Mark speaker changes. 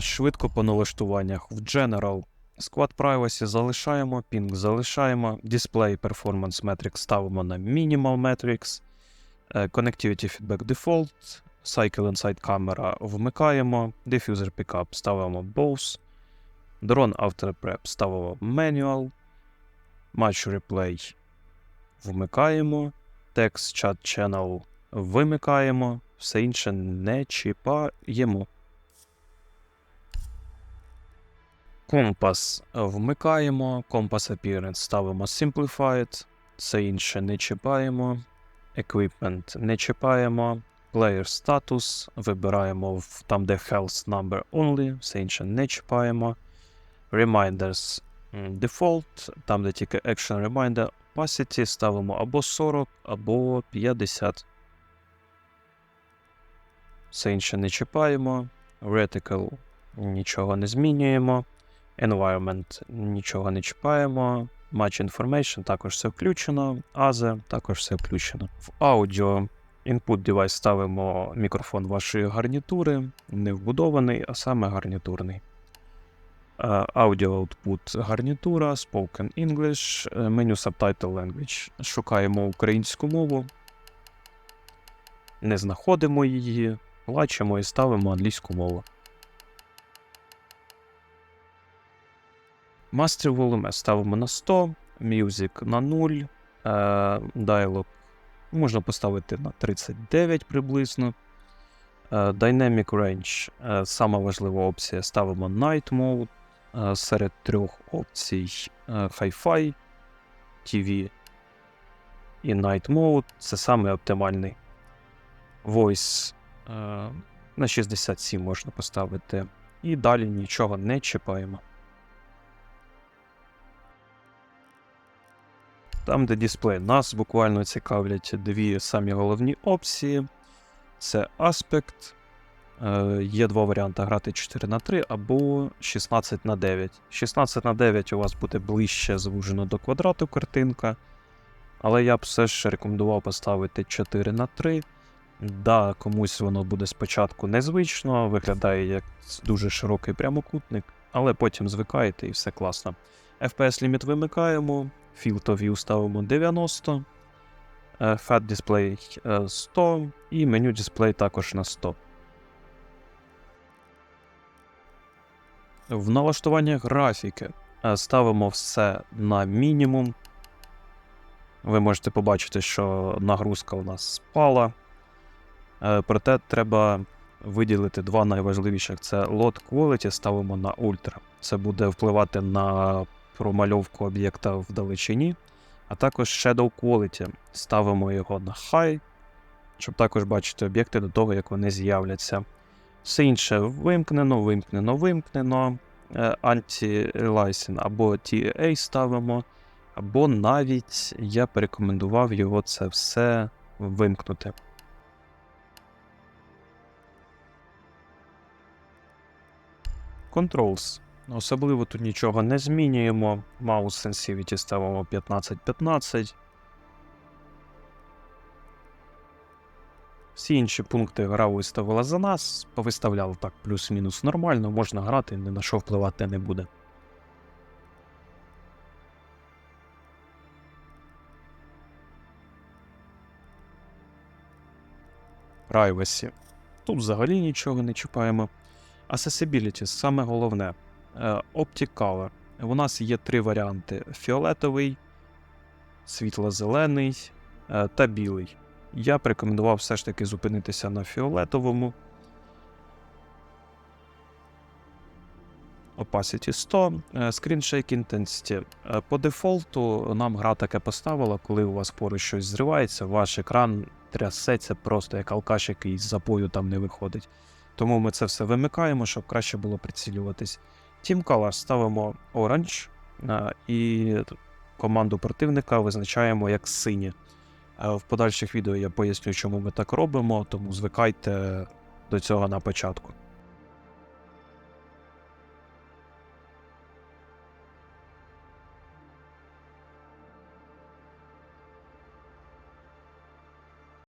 Speaker 1: Швидко по налаштуваннях. В General Squad Privacy залишаємо, Ping залишаємо, Display Performance Metrics ставимо на Minimal Metrics, е, Connectivity Feedback Default, Cycle Inside Camera вмикаємо, Diffuser Pickup ставимо Bose, Drone After Prep ставимо Manual, Match Replay вмикаємо, Text Chat Channel вимикаємо, все інше не чіпаємо. Компас вмикаємо, Compass Appearance ставимо Simplified, все інше не чіпаємо. Equipment не чіпаємо. Player Status вибираємо там, де Health Number Only, все інше не чіпаємо. Reminders Default, там, де тільки Action Reminder, Opacity ставимо або 40, або 50. Все інше не чіпаємо. Reticle нічого не змінюємо. Environment нічого не чіпаємо. Match Information також все включено. AZE також все включено. В аудіо input device ставимо мікрофон вашої гарнітури, не вбудований, а саме гарнітурний. Е, Audio output гарнітура, Spoken English, е, меню Subtitle Language. Шукаємо українську мову. Не знаходимо її, плачемо і ставимо англійську мову. Master Volume ставимо на 100, Music на 0, е, Dialog можна поставити на 39 приблизно. Е, Dynamic Range, е, сама важлива опція, ставимо Night Mode. Е, Серед трьох опцій е, Hi-Fi, TV і Night Mode це саме оптимальний. Voice е, на 67 можна поставити. І далі нічого не чіпаємо. Там, де дисплей, нас буквально цікавлять дві самі головні опції. Це. Е, є два варіанти грати 4 на 3 або 16 на 9. 16 на 9 у вас буде ближче звужено до квадрату картинка. Але я б все ж рекомендував поставити 4 на 3. Да, комусь воно буде спочатку незвично, виглядає як дуже широкий прямокутник, але потім звикаєте і все класно. FPS ліміт вимикаємо, Field of ставимо 90, е, Fat Display е, 100 і меню Display також на 100. В налаштуваннях графіки е, ставимо все на мінімум. Ви можете побачити, що нагрузка у нас спала. Е, Проте треба виділити два найважливіших: це Load Quality ставимо на Ultra. Це буде впливати на промальовку об'єкта в далечині, а також Shadow Quality. Ставимо його на High, щоб також бачити об'єкти до того, як вони з'являться. Все інше вимкнено, вимкнено, вимкнено. Е, Anti-Aliasing або TAA ставимо, або навіть я б рекомендував його це все вимкнути. Controls. Особливо тут нічого не змінюємо. Mouse Sensivity ставимо 15-15. Всі інші пункти гра виставила за нас, повиставляла так плюс-мінус нормально, можна грати, ні на що впливати не буде. Privacy. Тут взагалі нічого не чіпаємо. Accessibility саме головне. Е, Optic Color. У нас є три варіанти: фіолетовий, світло-зелений е, та білий. Я б рекомендував все ж таки зупинитися на фіолетовому. Opacity 100, е, Screen Shake Intensity. По дефолту нам гра таке поставила, коли у вас поруч щось зривається, ваш екран трясеться просто як алкаш, який з запою там не виходить. Тому ми це все вимикаємо, щоб краще було прицілюватись. Team Color ставимо Orange е, і команду противника визначаємо як синє. Е, В подальших відео я поясню, чому ми так робимо, тому звикайте до цього на початку.